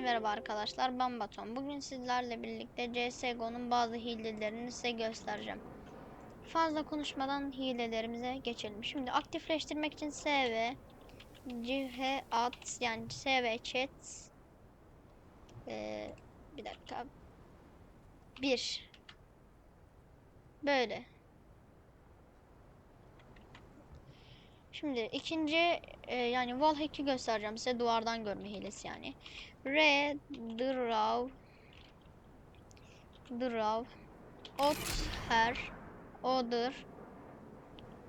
Herkese merhaba arkadaşlar ben Baton. Bugün sizlerle birlikte CSGO'nun bazı hilelerini size göstereceğim. Fazla konuşmadan hilelerimize geçelim. Şimdi aktifleştirmek için SV CH at yani SV chat ee, bir dakika bir böyle Şimdi ikinci e, yani wall hack'i göstereceğim size duvardan görme hilesi yani. R draw draw ot her other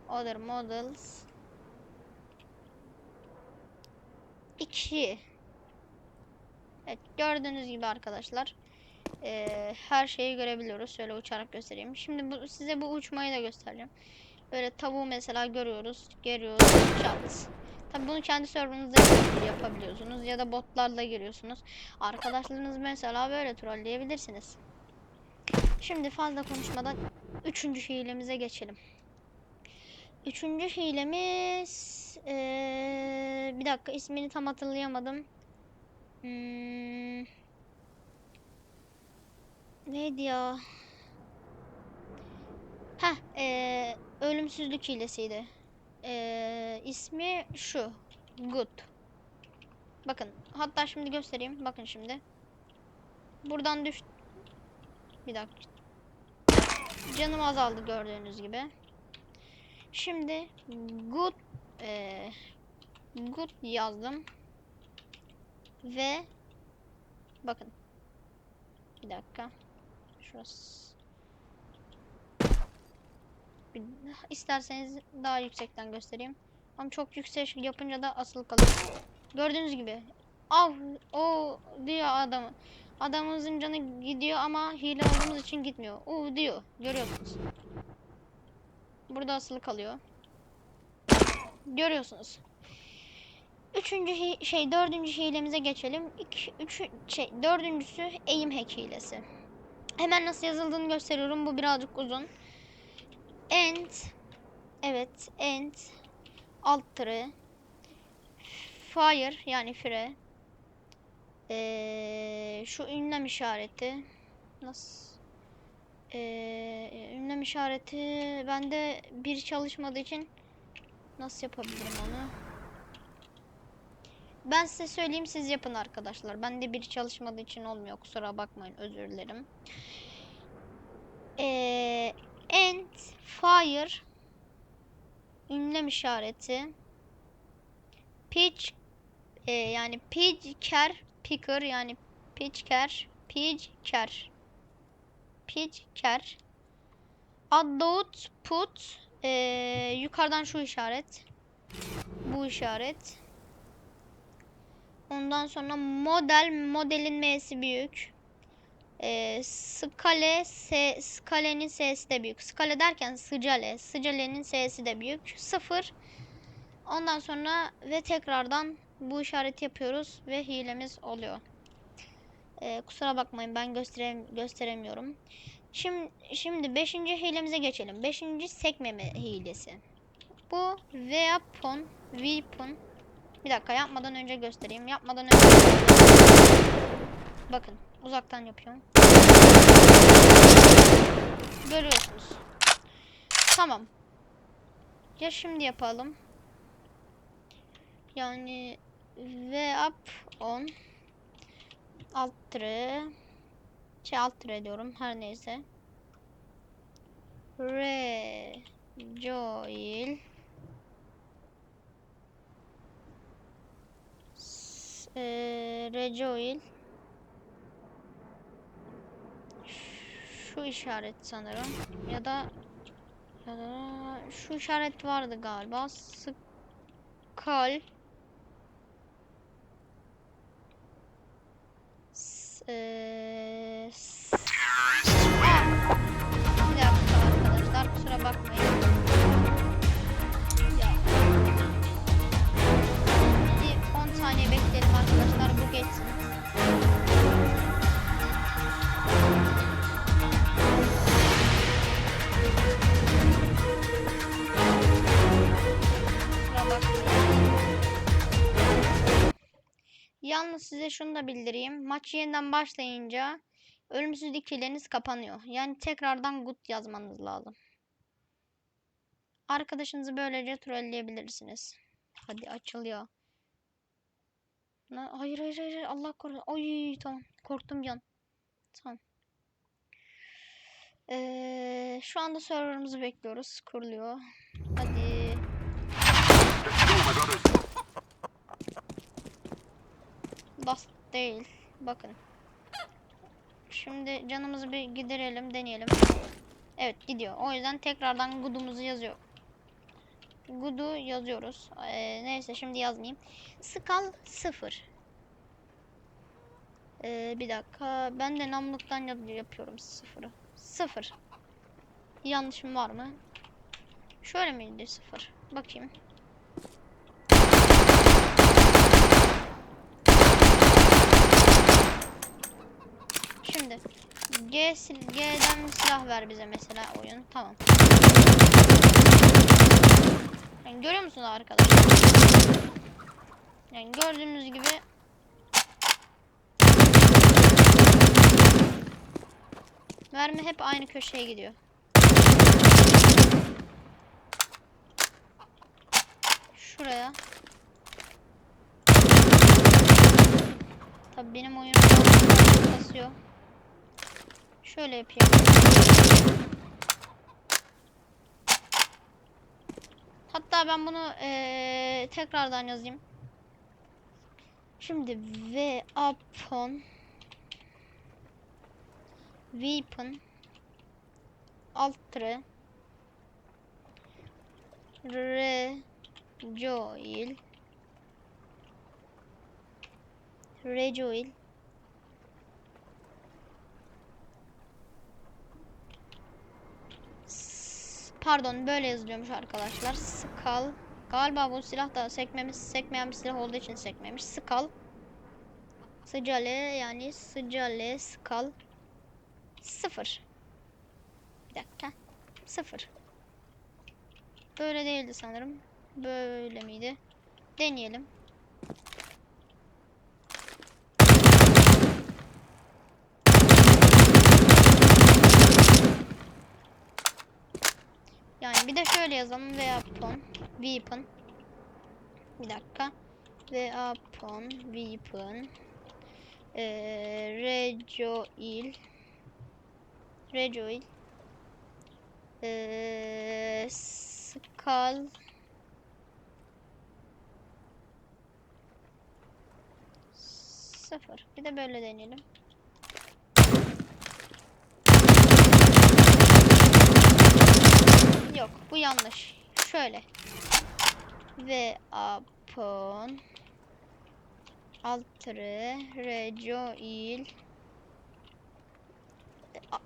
other models 2 Evet gördüğünüz gibi arkadaşlar e, her şeyi görebiliyoruz. Şöyle uçarak göstereyim. Şimdi bu, size bu uçmayı da göstereceğim. Böyle tavuğu mesela görüyoruz. Geliyoruz. Çat. Tabi bunu kendi serverınızda yapabiliyorsunuz. Ya da botlarla giriyorsunuz. Arkadaşlarınız mesela böyle trolleyebilirsiniz. Şimdi fazla konuşmadan üçüncü hilemize geçelim. Üçüncü hilemiz ee, bir dakika ismini tam hatırlayamadım. Hmm, neydi ya? Heh, ee, ölümsüzlük hilesiydi. Ee, ismi şu. Good. Bakın. Hatta şimdi göstereyim. Bakın şimdi. Buradan düş. Bir dakika. Canım azaldı gördüğünüz gibi. Şimdi good ee, good yazdım. Ve bakın. Bir dakika. Şurası. İsterseniz daha yüksekten göstereyim. Ama çok yüksek yapınca da asılı kalıyor. Gördüğünüz gibi. Av o diyor adamı. Adamımızın canı gidiyor ama hile olduğumuz için gitmiyor. O diyor. Görüyorsunuz. Burada asılı kalıyor. Görüyorsunuz. Üçüncü şey dördüncü hilemize geçelim. İki, üç, şey dördüncüsü aim hack hilesi. Hemen nasıl yazıldığını gösteriyorum. Bu birazcık uzun. End evet end alt tire fire yani fire. Ee, şu ünlem işareti. Nasıl ee, ünlem işareti bende bir çalışmadığı için nasıl yapabilirim onu? Ben size söyleyeyim siz yapın arkadaşlar. Bende bir çalışmadığı için olmuyor kusura bakmayın özür dilerim. Ee, End fire ünlem işareti pitch e, yani pitcher picker yani pitcher pitcher pitcher adult put e, yukarıdan şu işaret bu işaret ondan sonra model modelin m'si büyük e, skale S, skalenin S'si de büyük. Skale derken sıcale. Sıcalenin S'si de büyük. Sıfır. Ondan sonra ve tekrardan bu işareti yapıyoruz ve hilemiz oluyor. E, kusura bakmayın ben gösterem gösteremiyorum. Şimdi şimdi 5. hilemize geçelim. 5. sekmeme hilesi. Bu weapon weapon bir dakika yapmadan önce göstereyim. Yapmadan önce Bakın uzaktan yapıyorum. Görüyorsunuz. Tamam. Ya şimdi yapalım. Yani V up on alt tire şey alt tire diyorum her neyse. Re Joil eee, Rejoil şu işaret sanırım. Ya da ya da şu işaret vardı galiba. Skal S- eee, s- Aa! bir dakika arkadaşlar kusura bakmayın. Ya. Bir 10 saniye bekleyelim arkadaşlar bu geçsin size şunu da bildireyim. Maç yeniden başlayınca ölümsüzlük hileniz kapanıyor. Yani tekrardan good yazmanız lazım. Arkadaşınızı böylece trolleyebilirsiniz. Hadi açılıyor. Hayır hayır hayır Allah korusun. Ay tamam korktum can. Tamam. Ee, şu anda serverımızı bekliyoruz. Kuruluyor. Hadi. Bas değil. Bakın. Şimdi canımızı bir giderelim, deneyelim. Evet gidiyor. O yüzden tekrardan gudumuzu yazıyor. Gudu yazıyoruz. Ee, neyse şimdi yazmayayım. Skal 0. Ee, bir dakika. Ben de namluktan yapıyorum 0'ı. 0. Yanlışım var mı? Şöyle miydi 0? Bakayım. Şimdi G sil- G'den silah ver bize mesela oyun. Tamam. Yani görüyor musunuz arkadaşlar? Yani gördüğünüz gibi Mermi hep aynı köşeye gidiyor. Şuraya. Tabii benim oyunum kasıyor. Şöyle yapayım. Hatta ben bunu eee, tekrardan yazayım. Şimdi V upon weapon altre rejoil rejoil S- Pardon böyle yazılıyormuş arkadaşlar. Skal. Galiba bu silah da sekmemiş, sekmeyen bir silah olduğu için sekmemiş. Skal. Sıcale yani sıcale skal. Sıfır. Bir dakika. Sıfır. Böyle değildi sanırım. Böyle miydi? Deneyelim. Yani bir de şöyle yazalım. Weapon. Weapon. Bir dakika. Weapon. Weapon. Ee, Rejoil. Rejoil. Ee, Skal. Sıfır. Bir de böyle deneyelim. Yok bu yanlış. Şöyle. Ve upon altre rejoil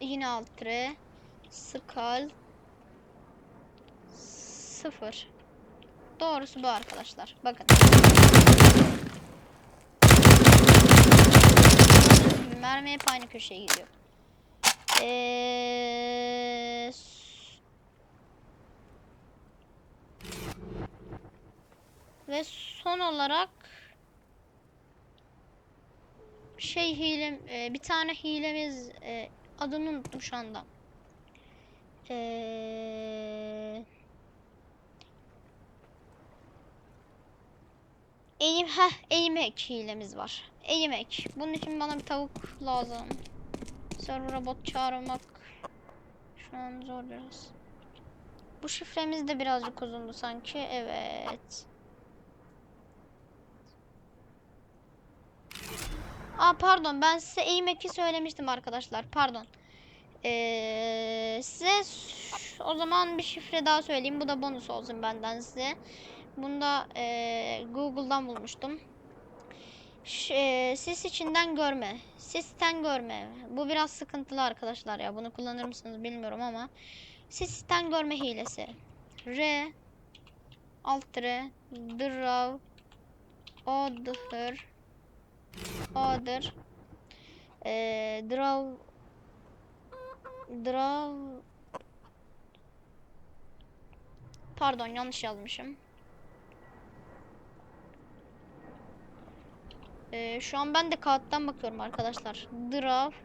yine altre skal sıfır. Doğrusu bu arkadaşlar. Bakın. Mermi hep aynı köşeye gidiyor. Ee, s- Ve son olarak şey hile e, bir tane hilemiz e, adını unuttum şu anda. Eee Eğim, heh, hack hilemiz var. Hack. Bunun için bana bir tavuk lazım. Server'a bot çağırmak şu an zor biraz. Bu şifremiz de birazcık uzundu sanki. Evet. Aa pardon ben size hack'i söylemiştim arkadaşlar. Pardon. Ee, size o zaman bir şifre daha söyleyeyim. Bu da bonus olsun benden size. Bunu da ee, Google'dan bulmuştum. Ş- ee, ses içinden görme. Sesten görme. Bu biraz sıkıntılı arkadaşlar ya. Bunu kullanır mısınız bilmiyorum ama. Sesten görme hilesi. R alt R draw order order ee, draw draw pardon yanlış yazmışım Ee, şu an ben de kağıttan bakıyorum arkadaşlar. Draft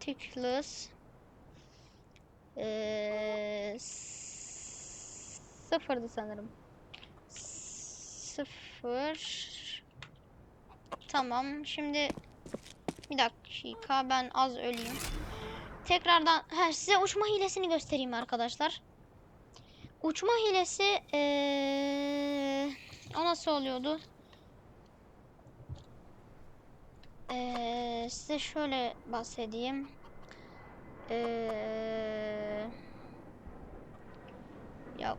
Particles ee, s- sıfırdı sanırım. Sıfır. Tamam. Şimdi bir dakika ben az öleyim. Tekrardan he, size uçma hilesini göstereyim arkadaşlar. Uçma hilesi ee, o nasıl oluyordu? Ee, size şöyle bahsedeyim. Ee,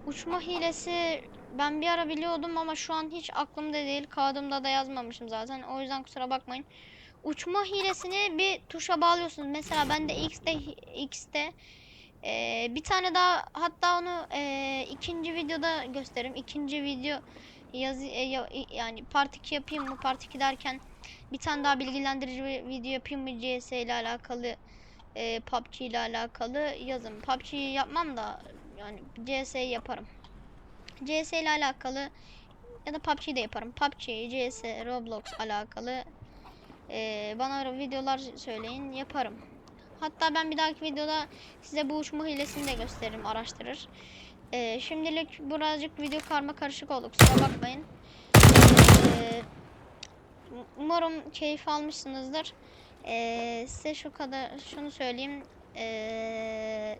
uçma hilesi ben bir ara biliyordum ama şu an hiç aklımda değil. Kağıdımda da yazmamışım zaten. O yüzden kusura bakmayın. Uçma hilesini bir tuşa bağlıyorsunuz. Mesela ben de X'te X'te ee, bir tane daha hatta onu ee, ikinci videoda gösteririm. İkinci video yazı e, ya- yani part 2 yapayım mı? Part 2 derken bir tane daha bilgilendirici bir video yapayım mı CS ile alakalı e, PUBG ile alakalı yazın. PUBG'yi yapmam da yani CS'yi yaparım. CS ile alakalı ya da PUBG'yi de yaparım. PUBG, CS, Roblox alakalı e, bana videolar söyleyin yaparım. Hatta ben bir dahaki videoda size bu uçma hilesini de gösteririm, araştırır. E, şimdilik birazcık video karma karışık oldu. Kusura bakmayın. E, Umarım keyif almışsınızdır. Ee, size şu kadar şunu söyleyeyim. Ee,